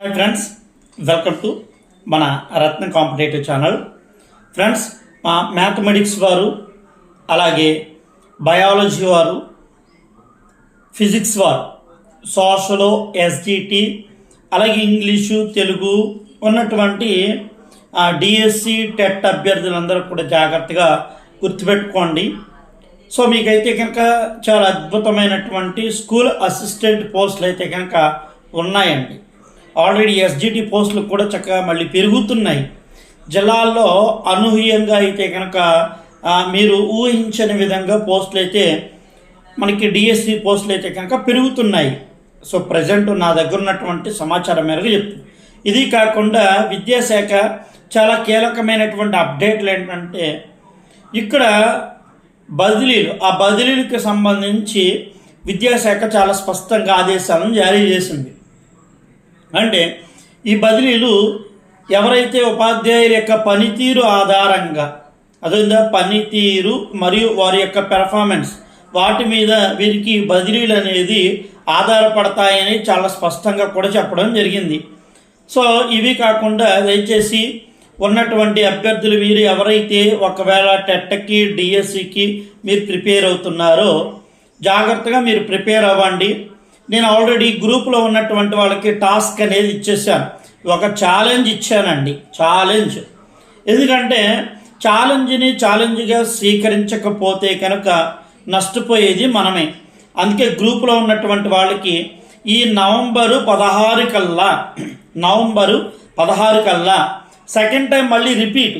Hi friends welcome to మన Ratna competitive channel. Friends మా mathematics వారు అలాగే బయాలజీ వారు ఫిజిక్స్ వారు సోషలో ఎస్జిటి అలాగే ఇంగ్లీషు తెలుగు ఉన్నటువంటి డిఎస్సి టెట్ అభ్యర్థులందరూ కూడా జాగ్రత్తగా గుర్తుపెట్టుకోండి. సో మీకైతే కనుక చాలా అద్భుతమైనటువంటి స్కూల్ అసిస్టెంట్ పోస్టులు అయితే కనుక ఉన్నాయండి. ఆల్రెడీ ఎస్జిటి పోస్టులు కూడా చక్కగా మళ్ళీ పెరుగుతున్నాయి. జిల్లాల్లో అనూహ్యంగా అయితే కనుక మీరు ఊహించని విధంగా పోస్టులు అయితే మనకి డిఎస్సి పోస్టులు అయితే కనుక పెరుగుతున్నాయి. సో ప్రజెంట్ నా దగ్గర ఉన్నటువంటి సమాచారం మేరకు చెప్తు. ఇది కాకుండా విద్యాశాఖ చాలా కీలకమైనటువంటి అప్డేట్లు ఏంటంటే ఇక్కడ బదిలీలు ఆ బదిలీలకు సంబంధించి విద్యాశాఖ చాలా స్పష్టంగా ఆదేశాలను జారీ చేసింది. అంటే ఈ బదిలీలు ఎవరైతే ఉపాధ్యాయుల యొక్క పనితీరు ఆధారంగా అదేవిధంగా పనితీరు మరియు వారి యొక్క పెర్ఫార్మెన్స్ వాటి మీద వీరికి బదిలీలు అనేది ఆధారపడతాయని చాలా స్పష్టంగా కూడా చెప్పడం జరిగింది. సో ఇవి కాకుండా దయచేసి ఉన్నటువంటి అభ్యర్థులు వీరు ఎవరైతే ఒకవేళ టెట్కి డిఎస్సికి మీరు ప్రిపేర్ అవుతున్నారో జాగ్రత్తగా మీరు ప్రిపేర్ అవ్వండి. నేను ఆల్రెడీ గ్రూప్లో ఉన్నటువంటి వాళ్ళకి టాస్క్ అనేది ఇచ్చేసాను ఒక ఛాలెంజ్ ఇచ్చానండి. ఛాలెంజ్ ఎందుకంటే ఛాలెంజ్ని ఛాలెంజ్గా స్వీకరించకపోతే కనుక నష్టపోయేది మనమే. అందుకే గ్రూప్లో ఉన్నటువంటి వాళ్ళకి ఈ నవంబరు పదహారు కల్లా నవంబరు పదహారు కల్లా సెకండ్ టైం మళ్ళీ రిపీట్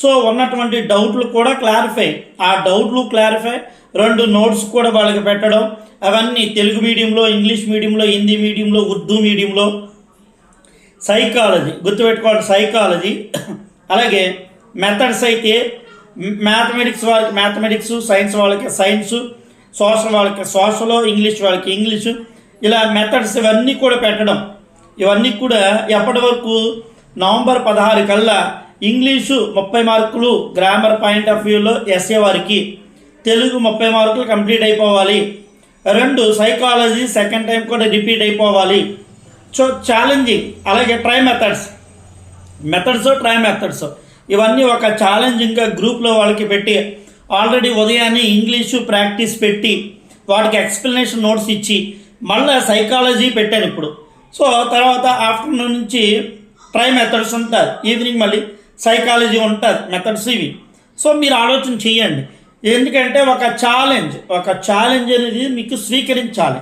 సో ఉన్నటువంటి డౌట్లు కూడా క్లారిఫై ఆ డౌట్లు క్లారిఫై రెండు నోట్స్ కూడా వాళ్ళకి పెట్టడం. అవన్నీ తెలుగు మీడియంలో ఇంగ్లీష్ మీడియంలో హిందీ మీడియంలో ఉర్దూ మీడియంలో సైకాలజీ గుర్తుపెట్టుకోవాలి సైకాలజీ అలాగే మెథడ్స్ అయితే మ్యాథమెటిక్స్ వాళ్ళకి మ్యాథమెటిక్స్ సైన్స్ వాళ్ళకి సైన్స్ సోషల్ వాళ్ళకి సోషల్ ఇంగ్లీష్ వాళ్ళకి ఇంగ్లీషు ఇలా మెథడ్స్ ఇవన్నీ కూడా పెట్టడం. ఇవన్నీ కూడా ఎప్పటి వరకు? నవంబర్ పదహారు కల్లా ఇంగ్లీషు ముప్పై మార్కులు గ్రామర్ పాయింట్ ఆఫ్ వ్యూలో ఎస్ఏ వారికి. తెలుగు ముప్పై మార్కులు కంప్లీట్ అయిపోవాలి. రెండు సైకాలజీ సెకండ్ టైం కూడా రిపీట్ అయిపోవాలి. సో ఛాలెంజింగ్ అలాగే try methods methods try methods ఇవన్నీ ఒక ఛాలెంజింగ్గా గ్రూప్లో వాళ్ళకి పెట్టి ఆల్రెడీ ఉదయాన్నే ఇంగ్లీషు ప్రాక్టీస్ పెట్టి వాటికి ఎక్స్ప్లెనేషన్ నోట్స్ ఇచ్చి మళ్ళీ సైకాలజీ పెట్టాను ఇప్పుడు. సో తర్వాత ఆఫ్టర్నూన్ నుంచి ట్రై మెథడ్స్ ఉంటారు ఈవినింగ్ మళ్ళీ సైకాలజీ ఉంటుంది మెథడ్స్ ఇవి. సో మీరు ఆలోచన చేయండి. ఎందుకంటే ఒక ఛాలెంజ్ ఒక ఛాలెంజ్ అనేది మీకు స్వీకరించాలి.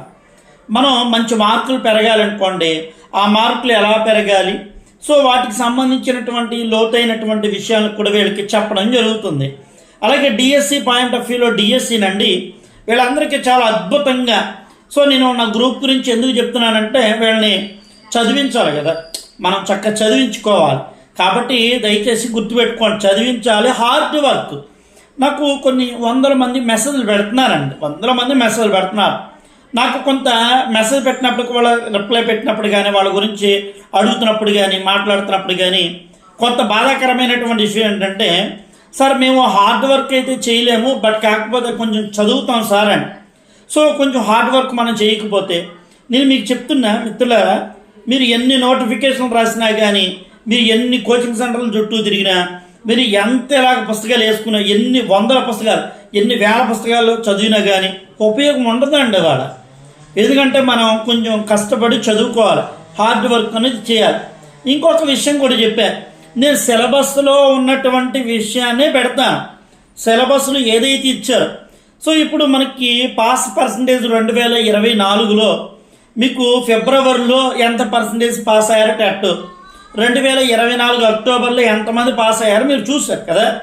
మనం మంచి మార్కులు పెరగాలనుకోండి ఆ మార్కులు ఎలా పెరగాలి? సో వాటికి సంబంధించినటువంటి లోతైనటువంటి విషయాలను కూడా వీళ్ళకి చెప్పడం జరుగుతుంది. అలాగే డిఎస్సి పాయింట్ ఆఫ్ వ్యూలో డిఎస్సి నండి వీళ్ళందరికీ చాలా అద్భుతంగా సో నేను నా గ్రూప్ గురించి ఎందుకు చెప్తున్నానంటే వీళ్ళని చదివించాలి కదా. మనం చక్కగా చదివించుకోవాలి. కాబట్టి దయచేసి గుర్తుపెట్టుకోండి. చదివించాలి. Hard work. నాకు కొన్ని వందల మంది మెసేజ్లు పెడుతున్నారండి. వందల మంది మెసేజ్లు పెడుతున్నారు. నాకు కొంత మెసేజ్ పెట్టినప్పుడు వాళ్ళ రిప్లై పెట్టినప్పుడు కానీ వాళ్ళ గురించి అడుగుతున్నప్పుడు కానీ మాట్లాడుతున్నప్పుడు కానీ కొంత బాధాకరమైనటువంటి విషయం ఏంటంటే సార్ మేము హార్డ్ వర్క్ అయితే చేయలేము బట్ కాకపోతే కొంచెం చదువుతాం సార్ అని. సో కొంచెం హార్డ్ వర్క్ మనం చేయకపోతే నేను మీకు చెప్తున్నా మిత్రులారా మీరు ఎన్ని నోటిఫికేషన్లు రాసినా కానీ మీరు ఎన్ని కోచింగ్ సెంటర్ల చుట్టూ తిరిగినా మీరు ఎంత ఇలాగ పుస్తకాలు వేసుకున్నా ఎన్ని వందల పుస్తకాలు ఎన్ని వేల పుస్తకాలు చదివినా కానీ ఉపయోగం ఉండదండి వాళ్ళ. ఎందుకంటే మనం కొంచెం కష్టపడి చదువుకోవాలి హార్డ్ వర్క్ అనేది చేయాలి. ఇంకొక విషయం కూడా చెప్పా నేను సిలబస్లో ఉన్నటువంటి విషయాన్నే పెడతాను సిలబస్లు ఏదైతే ఇచ్చారో సో ఇప్పుడు మనకి పాస్ పర్సంటేజ్ రెండు వేల ఇరవై నాలుగులో మీకు ఫిబ్రవరిలో ఎంత పర్సంటేజ్ పాస్ అయ్యారో టెట్. రెండు వేల ఇరవై నాలుగు అక్టోబర్లో ఎంతమంది పాస్ అయ్యారో మీరు చూశారు కదా?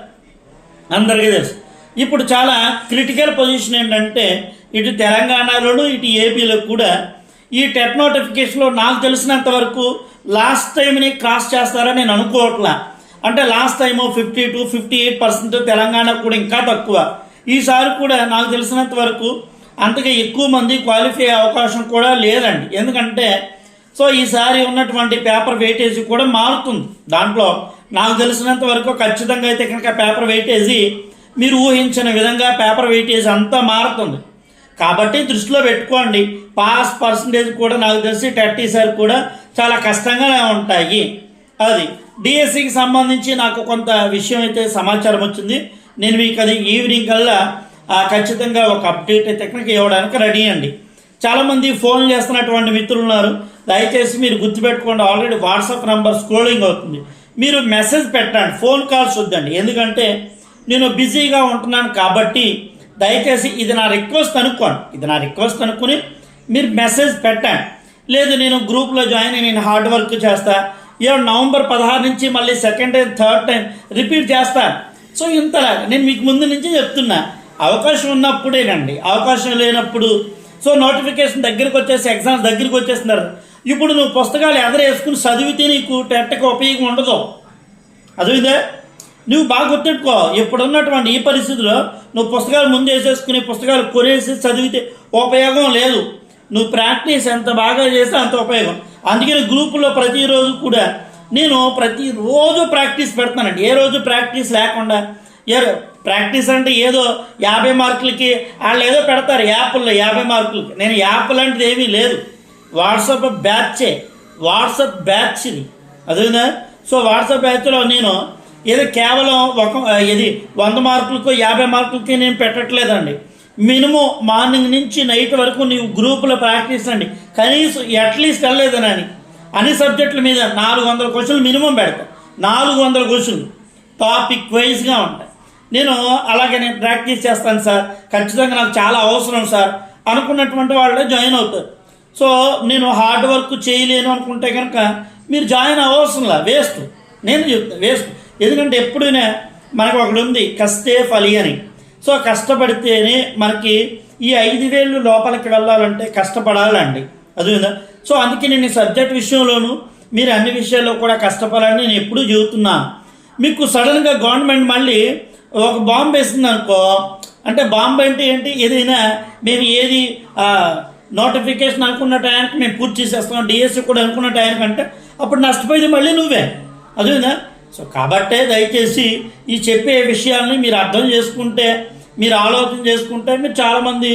అందరికీ తెలుసు. ఇప్పుడు చాలా క్రిటికల్ పొజిషన్ ఏంటంటే ఇటు తెలంగాణలోను ఇటు ఏపీలో కూడా ఈ టెట్ నోటిఫికేషన్లో నాకు తెలిసినంత వరకు లాస్ట్ టైంని క్రాస్ చేస్తారని నేను అనుకోవట్లా. అంటే last time fifty two fifty eight percent Telangana కూడా ఇంకా తక్కువ. ఈసారి కూడా నాకు తెలిసినంత వరకు అంతగా ఎక్కువ మంది క్వాలిఫై అయ్యే అవకాశం కూడా లేదండి. ఎందుకంటే సో ఈసారి ఉన్నటువంటి పేపర్ వెయిటేజీ కూడా మారుతుంది. దాంట్లో నాకు తెలిసినంత వరకు ఖచ్చితంగా అయితే కనుక పేపర్ వెయిటేజీ మీరు ఊహించిన విధంగా పేపర్ వెయిటేజ్ అంతా మారుతుంది. కాబట్టి దృష్టిలో పెట్టుకోండి. పాస్ పర్సంటేజ్ కూడా నాకు తెలిసి టర్టీ సార్ కూడా చాలా కష్టంగానే ఉంటాయి. అది డిఎస్సికి సంబంధించి నాకు కొంత విషయం అయితే సమాచారం వచ్చింది. నేను మీకు అది ఈవినింగ్ కల్లా ఖచ్చితంగా ఒక అప్డేట్ అయితే ఇవ్వడానికి రెడీ అండి. చాలామంది ఫోన్ చేస్తున్నటువంటి మిత్రులు ఉన్నారు. దయచేసి మీరు గుర్తుపెట్టుకోండి ఆల్రెడీ వాట్సాప్ నంబర్ స్క్రోలింగ్ అవుతుంది. మీరు మెసేజ్ పెట్టండి ఫోన్ కాల్స్ వద్దండి ఎందుకంటే నేను బిజీగా ఉంటున్నాను కాబట్టి దయచేసి ఇది నా రిక్వెస్ట్ అనుకోండి. ఇది నా రిక్వెస్ట్ అనుకుని మీరు మెసేజ్ పెట్టండి. లేదు నేను గ్రూప్లో జాయిన్ అయ్యి నేను హార్డ్ వర్క్ చేస్తా. ఏ నవంబర్ పదహారు నుంచి మళ్ళీ second time third time repeat చేస్తా. సో ఇంతలా నేను మీకు ముందు నుంచి చెప్తున్నా. అవకాశం ఉన్నప్పుడేనండి. అవకాశం లేనప్పుడు సో నోటిఫికేషన్ దగ్గరికి వచ్చేసి ఎగ్జామ్స్ దగ్గరికి వచ్చేస్తున్నారు. ఇప్పుడు నువ్వు పుస్తకాలు ఎదరేసుకుని చదివితే నీకు టెట్టకు ఉపయోగం ఉండదు. అదివిదే నువ్వు బాగా గుర్తుపెట్టుకో ఇప్పుడున్నటువంటి ఈ పరిస్థితిలో నువ్వు పుస్తకాలు ముందు వేసేసుకుని పుస్తకాలు కొనేసి చదివితే ఉపయోగం లేదు. నువ్వు ప్రాక్టీస్ ఎంత బాగా చేస్తే అంత ఉపయోగం. అందుకని గ్రూపులో ప్రతిరోజు కూడా నేను ప్రతిరోజు ప్రాక్టీస్ పెడతానండి. ఏ రోజు ప్రాక్టీస్ లేకుండా ఏ ప్రాక్టీస్ అంటే ఏదో యాభై మార్కులకి వాళ్ళు ఏదో పెడతారు యాప్ల్లో యాభై మార్కులకి. నేను యాప్ లాంటిది ఏమీ లేదు. వాట్సాప్ బ్యాచే. వాట్సాప్ బ్యాచ్ ఇది అదేనా సో వాట్సాప్ బ్యాచ్లో నేను ఏదో కేవలం ఒక ఇది వంద మార్కులకు యాభై మార్కులకి నేను పెట్టట్లేదండి. మినిమం మార్నింగ్ నుంచి నైట్ వరకు నీవు గ్రూపులో ప్రాక్టీస్ అండి కనీసం అట్లీస్ట్ వెళ్ళలేదనని అన్ని సబ్జెక్టుల మీద నాలుగు వందల క్వశ్చన్లు మినిమం పెడతా. నాలుగు వందల క్వశ్చన్లు. టాపిక్ వైజ్గా ఉంటాయి. నేను అలాగే నేను ప్రాక్టీస్ చేస్తాను సార్. ఖచ్చితంగా నాకు చాలా అవసరం సార్. అనుకున్నటువంటి వాళ్ళే జాయిన్ అవుతారు. సో నేను హార్డ్ వర్క్ చేయలేను అనుకుంటే కనుక మీరు జాయిన్ అవ్వవసరంలా వేస్ట్. నేను చెప్తాను వేస్ట్. ఎందుకంటే ఎప్పుడైనా మనకు ఒకటి ఉంది కష్టే ఫలి అని. సో కష్టపడితేనే మనకి ఈ ఐదు వేళ్ళు లోపలికి వెళ్ళాలంటే కష్టపడాలండి. అదేవిధంగా సో అందుకే నేను ఈ సబ్జెక్ట్ విషయంలోనూ మీరు అన్ని విషయాల్లో కూడా కష్టపడాలని నేను ఎప్పుడూ చెబుతున్నాను మీకు సడన్గా గవర్నమెంట్ మళ్ళీ ఒక బాంబు వేసింది అనుకో అంటే బాంబు అంటే ఏంటి? ఏదైనా మేము ఏది నోటిఫికేషన్ అనుకున్న టైంకి మేము పూర్తి చేసేస్తాం డిఎస్సి కూడా అనుకున్న టైంకి అంటే అప్పుడు నష్టపోయేది మళ్ళీ నువ్వే. అదేనా? సో కాబట్టే దయచేసి ఈ చెప్పే విషయాల్ని మీరు అర్థం చేసుకుంటే మీరు ఆలోచన చేసుకుంటే మీరు చాలామంది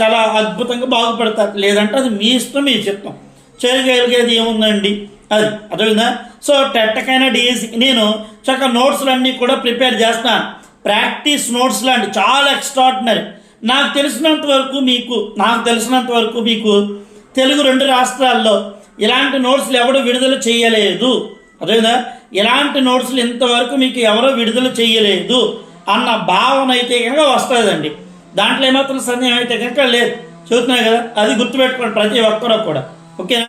చాలా అద్భుతంగా బాగుపడతారు. లేదంటే అది మీ ఇష్టం మీ చిత్తం చేయగలిగేది ఏముందండి? అది అర్థమైందా? సో టెట్టకైనా డిఎస్సి నేను చక్కగా నోట్స్లన్నీ కూడా ప్రిపేర్ చేస్తాను ప్రాక్టీస్ నోట్స్ లాంటి చాలా ఎక్స్ట్రాడినరీ నాకు తెలిసినంత వరకు మీకు నాకు తెలిసినంత వరకు మీకు తెలుగు రెండు రాష్ట్రాల్లో ఇలాంటి నోట్స్లు ఎవడు విడుదల చేయలేదు. అదేవిధంగా ఇలాంటి నోట్స్లు ఇంతవరకు మీకు ఎవరో విడుదల చేయలేదు అన్న భావన అయితే కనుక వస్తుందండి దాంట్లో ఏమాత్రం సందేహం అయితే కనుక లేదు. చూస్తున్నాయి కదా? అది గుర్తుపెట్టుకోండి ప్రతి ఒక్కరూ కూడా. ఓకేనా?